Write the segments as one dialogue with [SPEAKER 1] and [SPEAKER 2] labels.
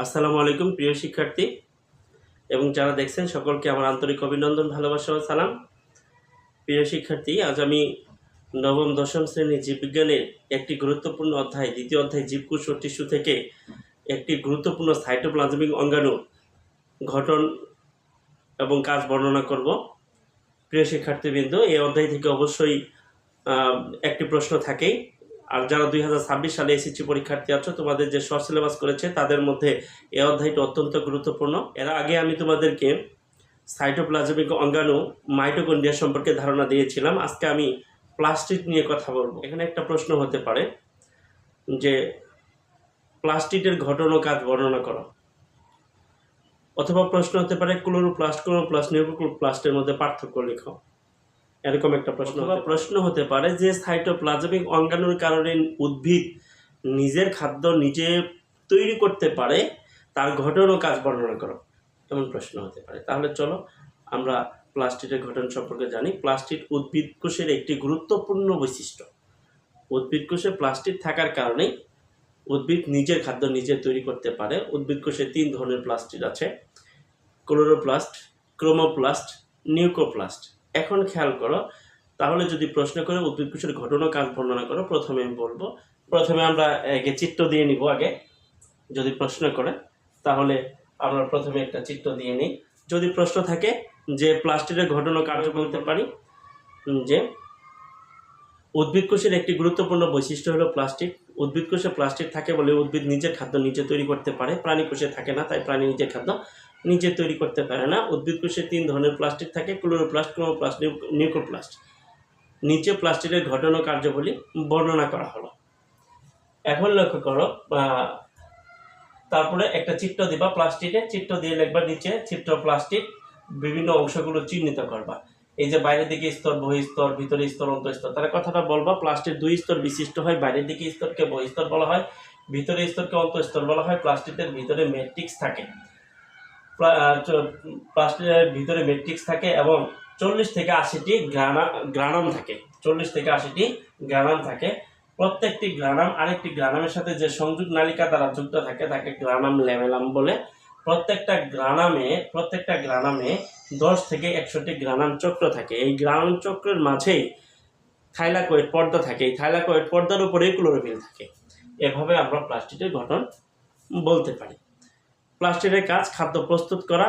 [SPEAKER 1] আসসালামু আলাইকুম, প্রিয় শিক্ষার্থী। এবং যারা দেখছেন, সকলকে আমার আন্তরিক অভিনন্দন, ভালোবাসা ও সালাম। প্রিয় শিক্ষার্থী, আজ আমি নবম, দশম শ্রেণি জীববিজ্ঞানের একটি গুরুত্বপূর্ণ অধ্যায়, দ্বিতীয় অধ্যায় জীবকোষ ও টিস্যু থেকে একটি গুরুত্বপূর্ণ সাইটোপ্লাজমিক অঙ্গাণু ঘটন এবং কাজ বর্ণনা করব। প্রিয় শিক্ষার্থীবৃন্দ, এই অধ্যায় থেকে অবশ্যই একটি প্রশ্ন থাকেই। আর যারা দুই হাজার ছাব্বিশ সালে এসএসসি পরীক্ষার্থী আছো, তোমাদের যে শর্ট সিলেবাস করেছে, তাদের মধ্যে এ অধ্যায়টি অত্যন্ত গুরুত্বপূর্ণ। এর আগে আমি তোমাদেরকে সাইটোপ্লাজমিক অঙ্গাণু মাইটোকন্ড্রিয়া সম্পর্কে ধারণা দিয়েছিলাম। আজকে আমি প্লাস্টিক নিয়ে কথা বলব। এখানে একটা প্রশ্ন হতে পারে যে প্লাস্টিকের ঘটন কাজ বর্ণনা করো। অথবা প্রশ্ন হতে পারে ক্লোরোপ্লাস্ট ক্লোরোপ্লাস্ট নিউক্লোপ্লাস্টের মধ্যে পার্থক্য লেখো। এরকম একটা প্রশ্ন বা প্রশ্ন হতে পারে যে সাইটোপ্লাজমিক অঙ্গাণুর কারণে উদ্ভিদ নিজের খাদ্য নিজে তৈরি করতে পারে তার ঘটন ও কাজ বর্ণনা করো। এমন প্রশ্ন হতে পারে। তাহলে চলো আমরা প্লাস্টিকের ঘটন সম্পর্কে জানি। প্লাস্টিক উদ্ভিদ কোষের একটি গুরুত্বপূর্ণ বৈশিষ্ট্য। উদ্ভিদ কোষে প্লাস্টিক থাকার কারণেই উদ্ভিদ নিজের খাদ্য নিজে তৈরি করতে পারে। উদ্ভিদ কোষে তিন ধরনের প্লাস্টিক আছে। ক্লোরোপ্লাস্ট ক্রোমোপ্লাস্ট নিউক্লোপ্লাস্ট এখন খেয়াল করো, তাহলে যদি প্রশ্ন করে উদ্ভিদ কোষের ঘটনা কাজ বর্ণনা করো, প্রথমে আমি বলব, প্রথমে আমরা একে চিত্র দিয়ে নিব আগে, যদি প্রশ্ন করে, তাহলে আমরা প্রথমে একটা চিত্র দিয়ে নিই। যদি প্রশ্ন থাকে যে প্লাস্টিকের ঘটনা কার্য বলতে পারি যে উদ্ভিদ কোষের একটি গুরুত্বপূর্ণ বৈশিষ্ট্য হলো প্লাস্টিক উদ্ভিদ কোষে প্লাস্টিক থাকে বলে উদ্ভিদ নিজের খাদ্য নিজে তৈরি করতে পারে, প্রাণী কোষে থাকে না, তাই প্রাণী নিজের খাদ্য নিজে তৈরি করতে পারে না। উদ্ভিদ কোষে তিন ধরনের প্লাস্টিক থাকে ক্লোরোপ্লাস্ট নিউ- নিউক্লোপ্লাস্ট নিচে প্লাস্টিকের ঘটনা কার্যাবলী বর্ণনা করা হলো। এখন লক্ষ্য করো তারপরে একটা চিত্র দিবা প্লাস্টিকে চিত্র দিয়ে লিখবা নিচে চিত্র প্লাস্টিক বিভিন্ন অংশগুলো চিহ্নিত করবা। এই যে বাইরের দিকে স্তর বহিস্তর ভিতরে স্তর, অন্তঃস্তর তাহলে কথাটা বলবা প্লাস্টিক দুই স্তর বিশিষ্ট হয়, বাইরের দিকে স্তরকে বহিস্তর বলা হয় ভিতরে স্তরকে অন্তঃস্তর বলা হয় প্লাস্টিকের ভিতরে ম্যাট্রিক্স থাকে। প্লাস্টিকের ভিতরে ম্যাট্রিক্স থাকে এবং চল্লিশ থেকে আশিটি গ্রানা, গ্রানাম থাকে। চল্লিশ থেকে আশিটি গ্রানাম থাকে। প্রত্যেকটি গ্রানাম, আরেকটি গ্রানামের সাথে যে সংযোগ নালিকা দ্বারা যুক্ত থাকে, তাকে গ্রানাম লেমেলাম বলে। প্রত্যেকটা গ্রানামে প্রত্যেকটা গ্রানামে দশ থেকে একশোটি গ্রানাম চক্র থাকে। এই গ্রানাম চক্রের মাঝেই থাইলাকয়েড পর্দা থাকে। এই থাইলাকয়েড পর্দার উপরেই ক্লোরোফিল থাকে। এভাবে আমরা প্লাস্টিকের গঠন বলতে পারি। প্লাস্টিকের কাজ, খাদ্য প্রস্তুত করা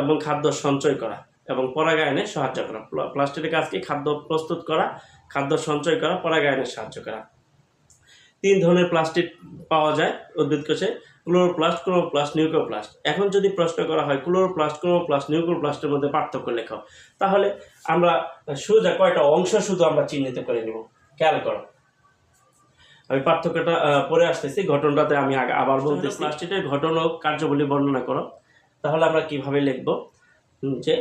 [SPEAKER 1] এবং খাদ্য সঞ্চয় করা এবং পরাগায়নে সাহায্য করা। প্লাস্টিকের কাজ কি খাদ্য প্রস্তুত করা, খাদ্য সঞ্চয় করা, পরাগায়নে সাহায্য করা। তিন ধরনের প্লাস্টিক পাওয়া যায় উদ্ভিদ কোষে, ক্লোরোপ্লাস্ট ক্লোরোপ্লাস্ট নিউক্লোপ্লাস্ট এখন যদি প্রশ্ন করা হয়, ক্লোরোপ্লাস্ট ক্লোরোপ্লাস্ট নিউক্লোপ্লাস্টের মধ্যে পার্থক্য লেখাও তাহলে আমরা সোজা কয়টা অংশ শুধু আমরা চিহ্নিত করে নিব। খেয়াল করো। আমি পার্থক্যটা পরে আসতেছি। ঘটনাটাতে আমি আবার বলতেছি। প্লাস্টিকের ঘটনা ও কার্যবলী বর্ণনা করো। তাহলে আমরা কীভাবে লিখব? যে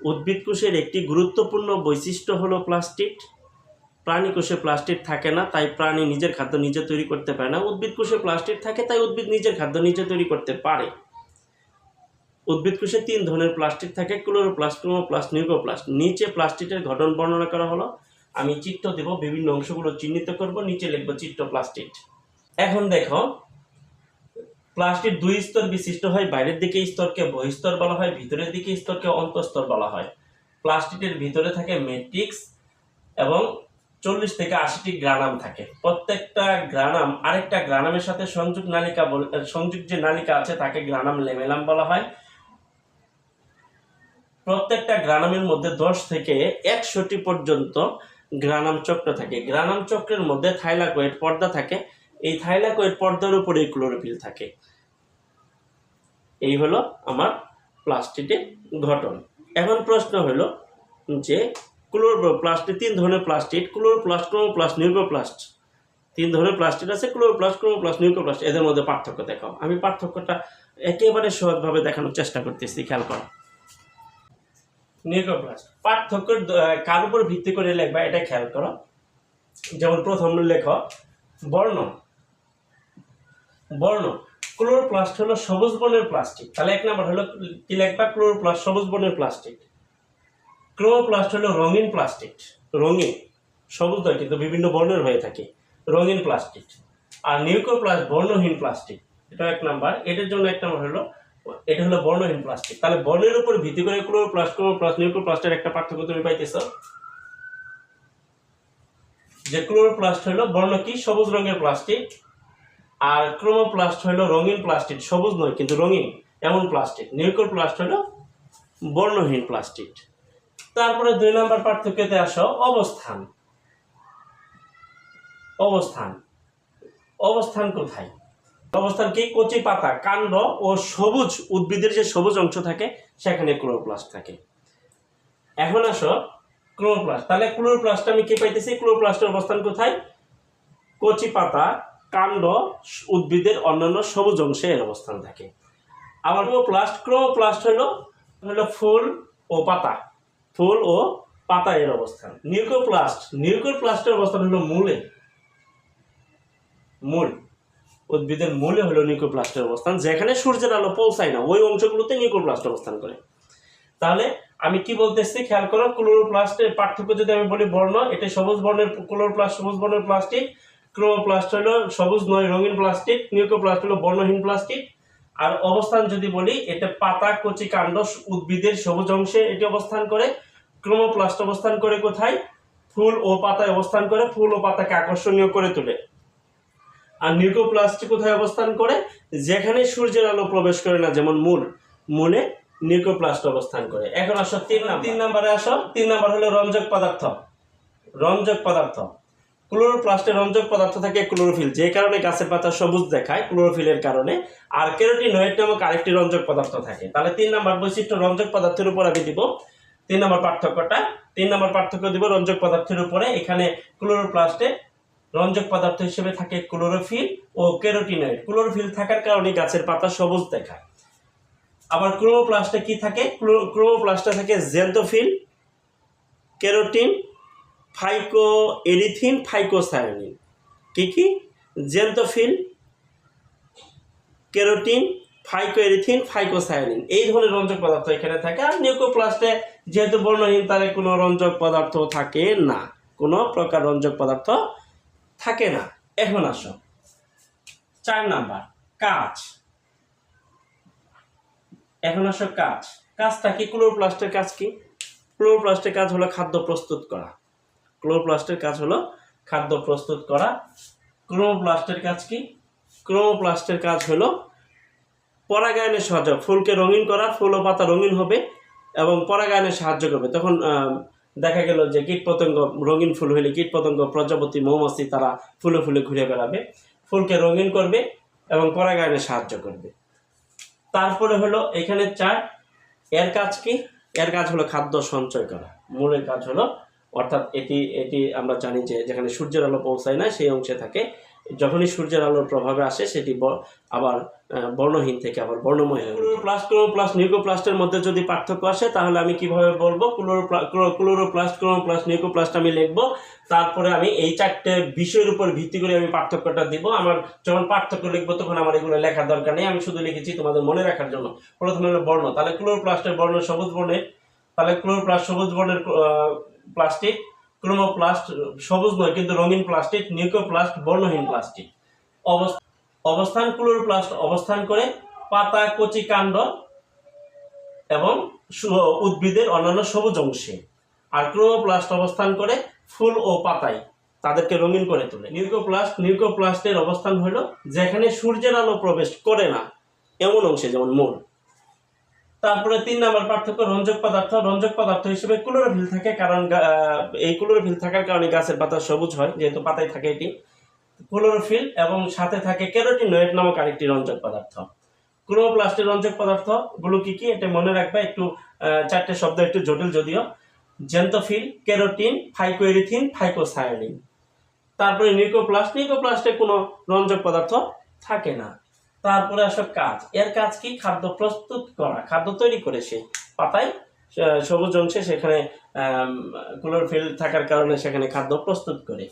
[SPEAKER 1] উদ্ভিদ কোষের একটি গুরুত্বপূর্ণ বৈশিষ্ট্য হলো প্লাস্টিক প্রাণী কোষে প্লাস্টিক থাকে না তাই প্রাণী নিজের খাদ্য নিজে তৈরি করতে পারে না। উদ্ভিদ কোষে প্লাস্টিক থাকে তাই উদ্ভিদ নিজের খাদ্য নিজে তৈরি করতে পারে। উদ্ভিদ কোষে তিন ধরনের প্লাস্টিক থাকে ক্লোরোপ্লাস্ট ক্লোরোপ্লাস্ট নিউক্লোপ্লাস্ট নিচে প্লাস্টিকের গঠন বর্ণনা করা হলো। আমি চিত্র দেব, বিভিন্ন অংশগুলো চিহ্নিত করব, নিচে লিখব চিত্র প্লাস্টিক এখন দেখো প্লাস্টিক দুই স্তর বিশিষ্ট হয়, বাইরের দিকে স্তরকে বহিস্তর বলা হয়, ভিতরের দিকে স্তরকে অন্তঃস্তর বলা হয়। প্লাস্টিকের ভিতরে থাকে ম্যাট্রিক্স এবং চল্লিশ থেকে আশিটি গ্রানাম থাকে। প্রত্যেকটা গ্রানাম, আরেকটা গ্রানামের সাথে সংযোগ নালিকা সংযোগ যে নালিকা আছে, তাকে গ্রানাম লেমেলাম বলা হয়। প্রত্যেকটা গ্রানামের মধ্যে দশ থেকে একশোটি পর্যন্ত গ্রানাম চক্র থাকে। গ্রানাম চক্রের মধ্যে থাইলাকয়েড পর্দা থাকে। এই থাইলাকয়েড পর্দার উপরে ক্লোরোফিল থাকে। এই হলো আমার প্লাস্টিকের ঘটন এখন প্রশ্ন হলো যে ক্লোর প্লাস্টিক তিন ধরনের প্লাস্টিক ক্লোরোপ্লাস্ট ক্লোরোপ্লাস্ট নিউক্লোপ্লাস্ট তিন ধরনের প্লাস্টিক আছে, ক্লোরোপ্লাস্ট ক্লোরোপ্লাস্ট নিউক্লোপ্লাস্ট এদের মধ্যে পার্থক্য দেখাও আমি পার্থক্যটা একেবারে সহজভাবে দেখানোর চেষ্টা করতেছি, খেয়াল করো। নিউক্লোপ্লাস্ট পার্থক্য কার উপর ভিত্তি করে লেখবা, এটা খেয়াল করো। যেমন প্রথম লেখ বর্ণ। বর্ণ, ক্লোরোপ্লাস্ট হলো সবুজ বর্ণের প্লাস্টিক। তাহলে এক নম্বর হলো, কি লেখবা? ক্লোরোপ্লাস্ট, সবুজ বর্ণের প্লাস্টিক। ক্লোরোপ্লাস্ট হলো রঙিন প্লাস্টিক। রঙিন, সবুজ নয়, কিন্তু বিভিন্ন বর্ণের হয়ে থাকে। রঙিন প্লাস্টিক। আর নিউক্লোপ্লাস্ট বর্ণহীন প্লাস্টিক। এটা এক নাম্বার। এটার জন্য এক নাম্বার হলো এটা হলো বর্ণহীন প্লাস্টিক। তাহলে বর্ণের উপর ভিত্তি করে ক্লোরোপ্লাস্ট একটা পার্থক্য তুমি পাইতেছ? যে ক্লোরোপ্লাস্ট হলো বর্ণ কি? সবুজ রঙের প্লাস্টিক। আর ক্রোমোপ্লাস্ট হলো রঙিন প্লাস্টিক, সবুজ নয়, কিন্তু রঙিন, এমন প্লাস্টিক। নিউক্লোপ্লাস্ট হলো বর্ণহীন প্লাস্টিক। তারপরে দুই নম্বর পার্থক্যতে আসো, অবস্থান। অবস্থান। অবস্থান কোথায়? অবস্থান কি? কচি পাতা, কাণ্ড ও সবুজ উদ্ভিদের যে সবুজ অংশ থাকে, সেখানে ক্লোরোপ্লাস্ট থাকে। এখন আসো ক্লোরোপ্লাস্ট। তাহলে ক্লোরোপ্লাস্ট আমি কি পাইতেছি? ক্লোরোপ্লাস্টের অবস্থান কোথায়? কচি পাতা, কাণ্ড, উদ্ভিদের অন্যান্য সবুজ অংশে এর অবস্থান থাকে। আবার ক্লোরোপ্লাস্ট ক্লোরোপ্লাস্ট হলো হলো ফুল ও পাতা। ফুল ও পাতা এর অবস্থান। নিউক্লোপ্লাস্ট নিউক্লোপ্লাস্টের অবস্থান হলো মূলে। মূল। উদ্ভিদের মূলে হলো নিউক্লোপ্লাস্টের অবস্থান, যেখানে সূর্যের আলো পৌঁছায় না, ওই অংশগুলোতে নিউক্লোপ্লাস্ট অবস্থান করে। তাহলে আমি কি বলতেছি, খেয়াল করো, ক্লোরোপ্লাস্টের পার্থক্য যদি আমি বলি বর্ণ, এটা সবুজ বর্ণের ক্লোরোপ্লাস্ট, সবুজ বর্ণের প্লাস্টিক ক্লোরোপ্লাস্ট হলো সবুজ নয়, রঙিন প্লাস্টিক নিউক্লোপ্লাস্ট হলো বর্ণহীন প্লাস্টিক। আর অবস্থান যদি বলি এটা পাতা, কচি, কাণ্ড উদ্ভিদের সবুজ অংশে এটি অবস্থান করে, ক্রোমোপ্লাস্ট অবস্থান করে কোথায়? ফুল ও পাতায় অবস্থান করে, ফুল ও পাতাকে আকর্ষণীয় করে তোলে। আর নিউক্লোপ্লাস্ট কোথায় অবস্থান করে? যেখানে সূর্যের আলো প্রবেশ করে না যেমন মূল মূলে নিউক্লোপ্লাস্ট অবস্থান করে। এখন আসো তিন তিন নাম্বারে আসো। তিন নাম্বার হলো রঞ্জক পদার্থ। রঞ্জক পদার্থ। ক্লোরোপ্লাস্টে রঞ্জক পদার্থ থাকে ক্লোরোফিল। যে কারণে গাছের পাতা সবুজ দেখায় ক্লোরোফিলের কারণে। আর কেরোটিনয়েড নামক আরেকটি রঞ্জক পদার্থ থাকে। তাহলে তিন নাম্বার বৈশিষ্ট্য রঞ্জক পদার্থের উপর আমি দিব। তিন নম্বর পার্থক্যটা। তিন নম্বর পার্থক্য দিব রঞ্জক পদার্থের উপরে। এখানে ক্লোরোপ্লাস্টে রঞ্জক পদার্থ হিসেবে থাকে ক্লোরোফিল ও কেরোটিনয়েড। ক্লোরোফিল থাকার কারণে গাছের পাতা সবুজ দেখায়। আবার ক্লোরোপ্লাস্টে কি থাকে? ক্লোরোপ্লাস্টে থাকে জেন্টোফিল কেরোটিন ফাইকো এরিথিন ফাইকোসায়ানিন। কি কি? Xanthophyll carotene phycoerythrin phycocyanin. এই ধরনের রঞ্জক পদার্থ এখানে থাকে। আর নিউক্লোপ্লাস্টে যেহেতু বর্ণহীন, তাহলে কোনো রঞ্জক পদার্থ থাকে না। কোনো প্রকার রঞ্জক পদার্থ থাকে না। এখন আসো। চার নাম্বার, কাজ। এখন আসো কাজ। কাজটা কি? ক্লোরোপ্লাস্টের কাজ কি? ক্লোরোপ্লাস্টের কাজ হলো খাদ্য প্রস্তুত করা। ক্লোরোপ্লাস্টের কাজ হলো খাদ্য প্রস্তুত করা। ক্রোমোপ্লাস্টের কাজ কি? ক্রোমোপ্লাস্টের কাজ হলো পরাগায়নের সাহায্য ফুলকে রঙিন করা, ফুল ও পাতা রঙিন হবে এবং পরাগায়নে সাহায্য করবে। তখন দেখা গেল যে কীটপতঙ্গ রঙিন ফুল হলে কীটপতঙ্গ প্রজাপতি মৌমাছি তারা ফুলে ফুলে ঘুরে বেড়াবে। ফুলকে রঙিন করবে এবং পরাগায়নে সাহায্য করবে। তারপরে হলো এখানে চার, এর কাজ কি? এর কাজ হলো খাদ্য সঞ্চয় করা। মূলের কাজ হলো, অর্থাৎ এটি এটি আমরা জানি যে যেখানে সূর্যের আলো পৌঁছায় না, সেই অংশে থাকে। যখনই সূর্যের আলোর প্রভাবে আসে, সেটি আবার বর্ণহীন থেকে আবার বর্ণময় হয়ে ক্লোরোপ্লাস্ট ক্লোরোপ্লাস্ট নিউক্লোপ্লাস্টের মধ্যে যদি পার্থক্য আসে, তাহলে আমি কীভাবে বলব? ক্লোরোপ্লা- ক্লো- ক্লোরোপ্লাস্ট ক্লোরোপ্লাস্ট নিউক্লোপ্লাস্ট আমি লিখব। তারপরে আমি এই চারটে বিষয়ের উপর ভিত্তি করে আমি পার্থক্যটা দিব। আমার যখন পার্থক্য লিখব, তখন আমার এগুলো লেখার দরকার নেই। আমি শুধু লিখেছি তোমাদের মনে রাখার জন্য। প্রথমে হলো বর্ণ। তাহলে ক্লোরোপ্লাস্টের বর্ণ সবুজ বর্ণের। তাহলে ক্লোরোপ্লাস্ট সবুজ বর্ণের প্লাস্টিক ক্রোমোপ্লাস্ট, সবুজ নয় কিন্তু রঙিন প্লাস্টিক নিউক্লোপ্লাস্ট বর্ণহীন প্লাস্টিক। অবস্থান ক্লোরোপ্লাস্ট অবস্থান করে পাতা, কচি কাণ্ড এবং উদ্ভিদের অন্যান্য সবুজ অংশে। আর ক্লোরোপ্লাস্ট অবস্থান করে ফুল ও পাতায় তাদেরকে রঙিন করে তোলে। নিউক্লোপ্লাস্ট নিউক্লোপ্লাস্টের অবস্থান হলো যেখানে সূর্যের আলো প্রবেশ করে না, এমন অংশে, যেমন মূল তারপরে তিন নম্বর পার্থক্য রঞ্জক পদার্থ। রঞ্জক পদার্থ হিসেবে ক্লোরোফিল থাকে কারণ এই ক্লোরোফিল থাকার কারণে গাছের পাতা সবুজ হয়, যেহেতু পাতায় থাকে এটি। ক্লোরোফিল এবং সাথে থাকে ক্যারোটিনয়েড নামক আরেকটি রঞ্জক পদার্থ। ক্লোরোপ্লাস্টের রঞ্জক পদার্থ, গুলো কি কি এটা মনে রাখবে, একটু চারটে শব্দ একটু জটিল যদিও। Xanthophyll carotene, phycoerythrin, phycocyanin. তারপরে নিউক্লোপ্লাস্ট নিউক্লোপ্লাস্টে কোনো রঞ্জক পদার্থ থাকে না। তারপরে আসো কাজ। এর কাজ কি? খাদ্য প্রস্তুত করা। খাদ্য তৈরি করে সে পাতায় সবুজ অংশে সেখানে ক্লোরোফিল থাকার কারণে সেখানে খাদ্য প্রস্তুত করে।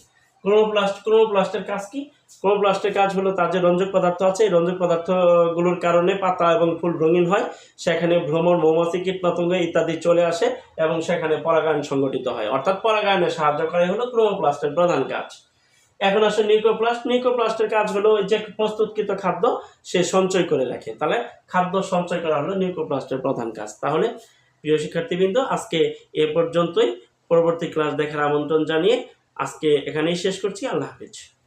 [SPEAKER 1] ক্রোমোপ্লাস্ট ক্রোমোপ্লাস্টের কাজ কি? ক্রোমোপ্লাস্টের কাজ হলো তার যে রঞ্জক পদার্থ আছে, এই রঞ্জক পদার্থগুলোর কারণে পাতা এবং ফুল রঙিন হয়। সেখানে ভ্রমণ, মৌমাছি, কীটপতঙ্গ ইত্যাদি চলে আসে এবং সেখানে পরাগায়ন সংগঠিত হয়। অর্থাৎ পরাগায়নে সাহায্য করে হলো ক্রোমোপ্লাস্টের প্রধান কাজ। এখন আসলে নিউক্লোপ্লাস্ট নিউক্লোপ্লাস্টের কাজ হলো যে প্রস্তুতকৃত খাদ্য সে সঞ্চয় করে রাখে। তাহলে খাদ্য সঞ্চয় করা হলো নিউক্লোপ্লাস্টের প্রধান কাজ। তাহলে প্রিয় শিক্ষার্থীবৃন্দ, আজকে এ পর্যন্তই। পরবর্তী ক্লাস দেখার আমন্ত্রণ জানিয়ে আজকে এখানেই শেষ করছি। আল্লাহ হাফিজ।